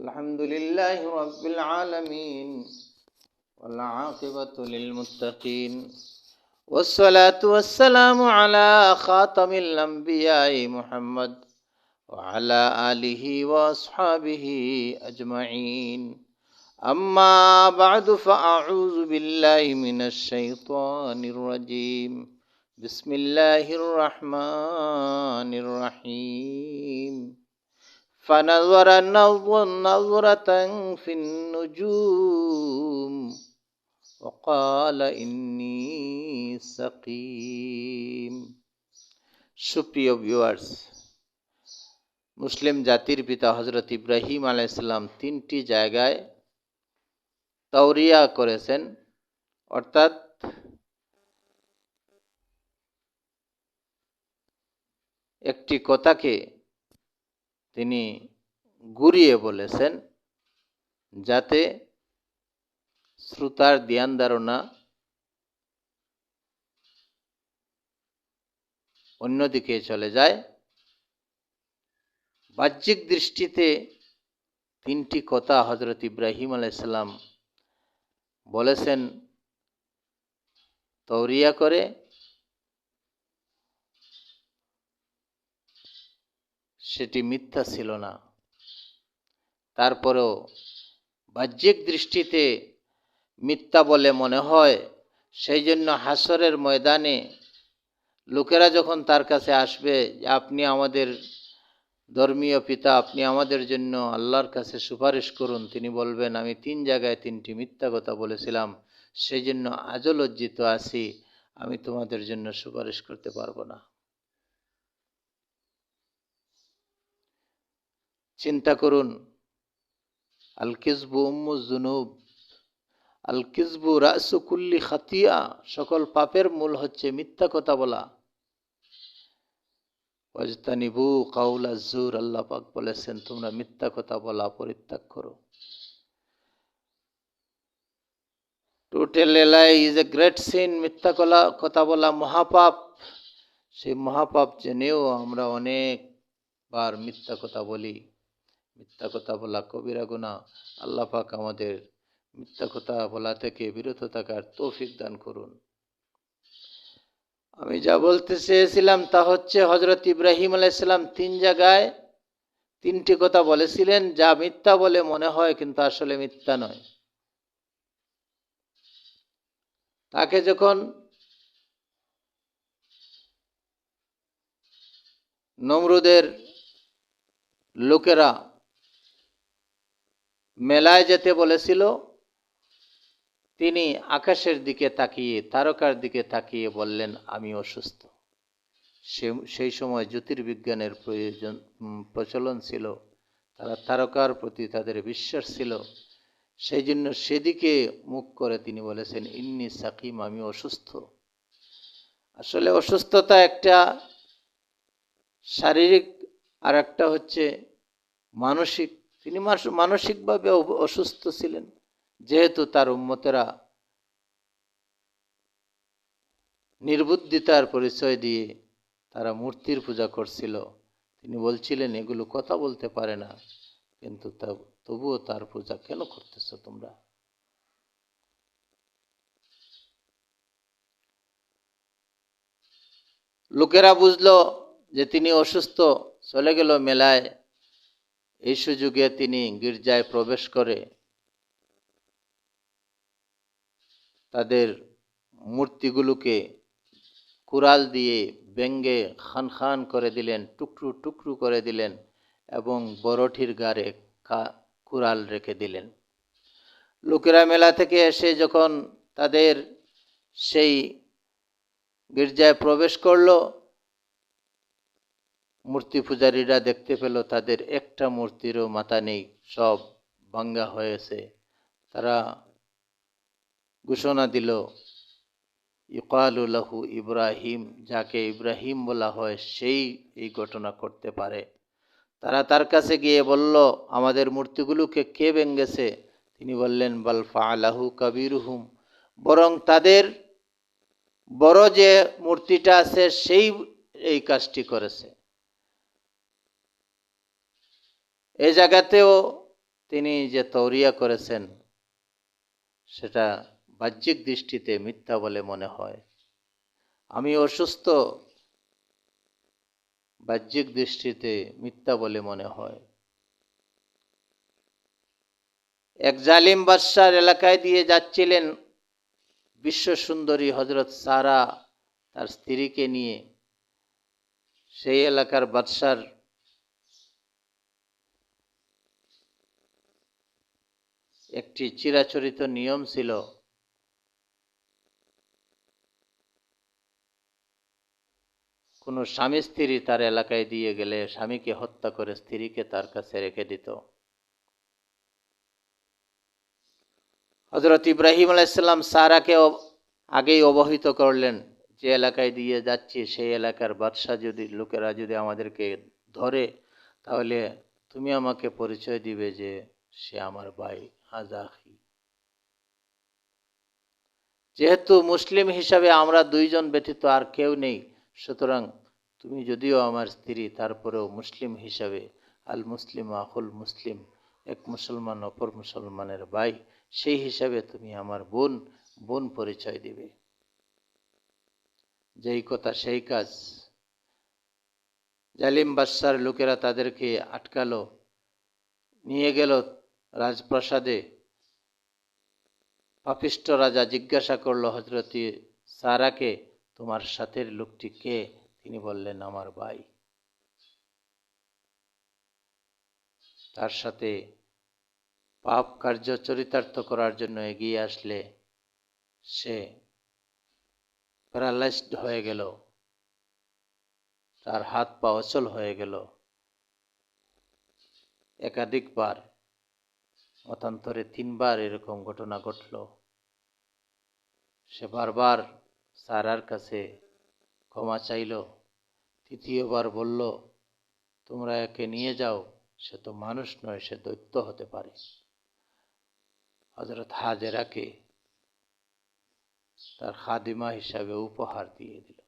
الحمد لله رب العالمين والعاقبة للمتقين والصلاة والسلام على خاتم الأنبياء محمد وعلى آله وأصحابه أجمعين. أما بعد فأعوذ بالله من الشيطان الرجيم. بسم الله الرحمن الرحيم. فنظر نظرة في النجوم وقال إني سقيم সুপ্রিয় ভিউয়ার্স মুসলিম জাতির পিতা হজরত ইব্রাহিম আলাইসাল্লাম তিনটি জায়গায় তাওরিয়া করেছেন অর্থাৎ একটি কথাকে তিনি ঘুরিয়ে বলেছেন, যাতে শ্রোতার ধ্যান ধারণা অন্যদিকে চলে যায়। বাহ্যিক দৃষ্টিতে তিনটি কথা হজরত ইব্রাহিম আলাইসাল্লাম বলেছেন তৌরিয়া করে সেটি মিথ্যা ছিল না। তারপরেও বাহ্যিক দৃষ্টিতে মিথ্যা বলে মনে হয় সেই জন্য হাসরের ময়দানে লোকেরা যখন তার কাছে আসবে যে, আপনি আমাদের ধর্মীয় পিতা, আপনি আমাদের জন্য আল্লাহর কাছে সুপারিশ করুন তিনি বলবেন, আমি তিন জায়গায় তিনটি মিথ্যা কথা বলেছিলাম সেই জন্য আজও লজ্জিত আছি, আমি তোমাদের জন্য সুপারিশ করতে পারব না। চিন্তা করুন। আল কিসবু উম্মু জুনুব আল কিসবু রাসুকুল্লি খাতিয়া। সকল পাপের মূল হচ্ছে মিথ্যা কথা বলা। অজতানিবু কাউল আজুর আল্লাহ পাক বলেছেন, তোমরা মিথ্যা কথা বলা, পরিত্যাগ করো। To tell a is a great sin মিথ্যা কলা, কথা বলা মহাপাপ। সেই মহাপাপ জেনেও আমরা অনেকবার মিথ্যা কথা বলি। মিথ্যা কথা বলা কবিরা গুণা আল্লাহ পাক আমাদের মিথ্যা কথা বলা থেকে বিরত থাকার তৌফিক দান করুন। আমি যা বলতে চেয়েছিলাম তা হচ্ছে হজরত ইব্রাহিম আলাইসাল্লাম তিন জায়গায় তিনটি কথা বলেছিলেন, যা মিথ্যা বলে মনে হয় কিন্তু আসলে মিথ্যা নয়। তাকে যখন নমরুদের লোকেরা মেলায় যেতে বলেছিল, তিনি আকাশের দিকে তাকিয়ে, তারকার দিকে তাকিয়ে বললেন, আমি অসুস্থ। সেই সময় জ্যোতির্বিজ্ঞানের প্রয়োজন প্রচলন ছিল। তারা তারকার প্রতি তাদের বিশ্বাস ছিল। সেই জন্য সেদিকে মুখ করে তিনি বলেছেন, ইন্নি সাকিম, আমি অসুস্থ। আসলে অসুস্থতা একটা শারীরিক আর একটা হচ্ছে মানসিক তিনি মানসিকভাবে অসুস্থ ছিলেন। যেহেতু তার উম্মতেরা নির্বুদ্ধিতার পরিচয় দিয়ে তারা মূর্তির পূজা করছিল, তিনি বলছিলেন, এগুলো কথা বলতে পারে না, কিন্তু তবুও তার পূজা কেন করতেছ তোমরা? লোকেরা বুঝলো যে তিনি অসুস্থ, চলে গেল মেলায়। এই সুযোগে তিনি গির্জায় প্রবেশ করে তাদের মূর্তিগুলোকে কুড়াল দিয়ে ব্যঙ্গে খান খান করে দিলেন, টুকরু টুকরু করে দিলেন এবং বড়ঠির গাড়ে কুড়াল রেখে দিলেন। লোকেরা মেলা থেকে এসে যখন তাদের সেই গির্জায় প্রবেশ করল মূর্তি পূজারীরা দেখতে পেল তাদের একটা মূর্তিরও মাথা নেই, সব ভাঙ্গা হয়েছে। তারা ঘোষণা দিল ইকালুল্লাহু ইব্রাহিম যাকে ইব্রাহিম বলা হয়, সেই এই ঘটনা করতে পারে। তারা তার কাছে গিয়ে বলল, আমাদের মূর্তিগুলোকে কে ভেঙ্গেছে তিনি বললেন বালফা আলাহু কাবিরহুম বরং তাদের বড় যে মূর্তিটা আছে, সেই এই কাজটি করেছে। এই জায়গাতেও তিনি যে তৌরিয়া করেছেন, সেটা বাহ্যিক দৃষ্টিতে মিথ্যা বলে মনে হয়। আমি অসুস্থ, বাহ্যিক দৃষ্টিতে মিথ্যা বলে মনে হয়। এক জালিম বাদশার এলাকায় দিয়ে যাচ্ছিলেন বিশ্ব সুন্দরী হজরত সারা তার স্ত্রীকে নিয়ে। সেই এলাকার বাদশার একটি চিরাচরিত নিয়ম ছিল। কোনো স্বামী স্ত্রী তার এলাকায় দিয়ে গেলে স্বামীকে হত্যা করে স্ত্রীকে তার কাছে রেখে দিত। হজরত ইব্রাহিম আলাইসাল্লাম সারাকে আগেই অবহিত করলেন যে এলাকায় দিয়ে যাচ্ছি, সেই এলাকার বাদশাহ যদি, লোকেরা যদি আমাদেরকে ধরে, তাহলে তুমি আমাকে পরিচয় দিবে যে সে আমার ভাই আজাহি যেহেতু মুসলিম হিসাবে আমরা দুইজন ব্যতীত আর কেউ নেই, সুতরাং তুমি যদিও আমার স্ত্রী, তারপরেও মুসলিম হিসাবে আল মুসলিম আহুল মুসলিম, এক মুসলমান, অপর মুসলমানের ভাই, সেই হিসাবে তুমি আমার বোন বোন পরিচয় দিবে। যেই কথা সেই কাজ। জালিম বাদশার লোকেরা তাদেরকে আটকালো, নিয়ে গেল রাজপ্রাসাদে পাপিষ্ট রাজা জিজ্ঞাসা করল হজরতি সারাকে তোমার সাথের লোকটি কে? তিনি বললেন, আমার ভাই। তার সাথে পাপ কার্য চরিতার্থ করার জন্য এগিয়ে আসলে সে প্যারালাইজড হয়ে গেল। তার হাত পা অচল হয়ে গেল। একাধিকবার মতান্তরে তিনবার এরকম ঘটনা ঘটল। সে বারবার সারার কাছে ক্ষমা চাইল, তৃতীয়বার বলল, তোমরা একে নিয়ে যাও, সে তো মানুষ নয়, সে দৈত্য হতে পারে। হজরত হাজেরাকে তার খাদিমা হিসাবে উপহার দিয়ে দিল।